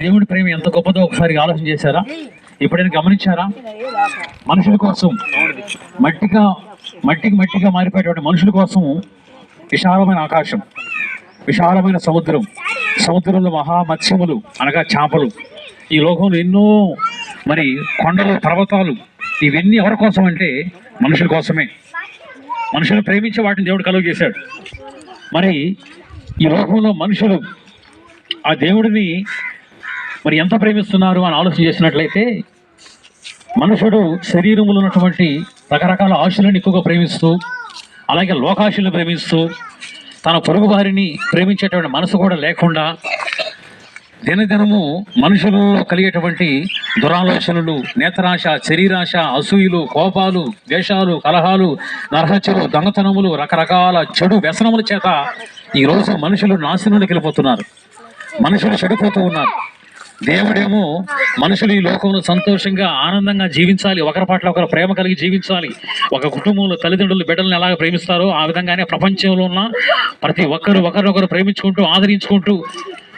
దేవుడి ప్రేమ ఎంత గొప్పదో ఒకసారి ఆలోచన చేశారా? ఎప్పుడైనా గమనించారా? మనుషుల కోసం మట్టిగా మట్టికి మట్టిగా మారిపోయేటువంటి మనుషుల కోసం విశాలమైన ఆకాశం విశాలమైన సముద్రం సముద్రంలో మహా మత్స్యములు అనగా చేపలు. ఈ లోకంలో ఎన్నో మరి కొండలు పర్వతాలు ఇవన్నీ ఎవరి కోసం అంటే మనుషుల కోసమే. మనుషులు ప్రేమించే వాటిని దేవుడు కలుగు చేశాడు. మరి ఈ లోకంలో మనుషులు ఆ దేవుడిని మరి ఎంత ప్రేమిస్తున్నారు అని ఆలోచన చేసినట్లయితే మనుషుడు శరీరంలో ఉన్నటువంటి రకరకాల ఆశలను ఎక్కువగా ప్రేమిస్తూ అలాగే లోకాశలను ప్రేమిస్తూ తన పొరుగు వారిని ప్రేమించేటువంటి మనసు కూడా లేకుండా దినదినము మనుషులు కలిగేటువంటి దురాలోచనలు నేత్రాశ శరీరాశ అసూయులు కోపాలు ద్వేషాలు కలహాలు నరహత్యలు దొంగతనములు రకరకాల చెడు వ్యసనముల చేత ఈరోజు మనుషులు నాశనంలోకి వెళ్ళిపోతున్నారు. మనుషులు చెడిపోతూ ఉన్నారు. దేవుడేమో మనుషులు ఈ లోకంలో సంతోషంగా ఆనందంగా జీవించాలి. ఒకరి పట్ల ఒకరు ప్రేమ కలిగి జీవించాలి. ఒక కుటుంబంలో తల్లిదండ్రులు బిడ్డలను ఎలాగ ప్రేమిస్తారో ఆ విధంగానే ప్రపంచంలో ఉన్న ప్రతి ఒక్కరు ఒకరినొకరు ప్రేమించుకుంటూ ఆదరించుకుంటూ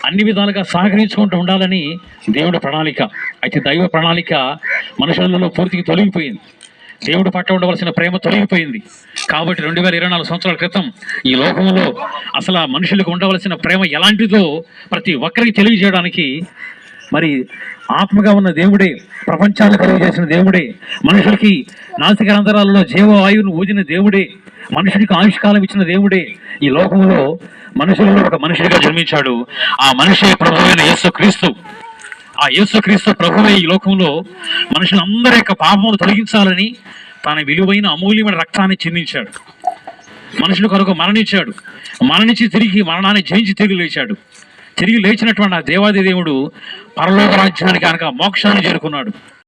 అన్ని విధాలుగా సహకరించుకుంటూ ఉండాలని దేవుడి ప్రణాళిక. అయితే దైవ ప్రణాళిక మనుషులలో పూర్తిగా తొలగిపోయింది. దేవుడు పట్ల ఉండవలసిన ప్రేమ తొలగిపోయింది. కాబట్టి రెండు వేల ఇరవై నాలుగు సంవత్సరాల క్రితం ఈ లోకంలో అసలు ఆ మనుషులకు ఉండవలసిన ప్రేమ ఎలాంటిదో ప్రతి ఒక్కరికి తెలియజేయడానికి మరి ఆత్మగా ఉన్న దేవుడే ప్రపంచాన్ని కలుగు చేసిన దేవుడే మనుషులకి నాసిక రంధ్రాలలో జీవవాయువును ఊదిన దేవుడే మనుషుడికి ఆయుష్కాలం ఇచ్చిన దేవుడే. ఈ లోకంలో మనుషులలో ఒక మనుషుడిగా జన్మించాడు. ఆ మనిషి ప్రభువైన యేసు క్రీస్తు ఆ యేసుక్రీస్తు ప్రభువే ఈ లోకంలో మనుషులందరి యొక్క పాపమును తొలగించాలని తన విలువైన అమూల్యమైన రక్తాన్ని చెందించాడు. మనుషుల కొరకు మరణించాడు. మరణించి తిరిగి మరణాన్ని జయించి తిరిగి లేచాడు. తిరిగి లేచినటువంటి ఆ దేవాది దేవుడు పరలోక రాజ్యానికి కనుక మోక్షాన్ని చేరుకున్నాడు.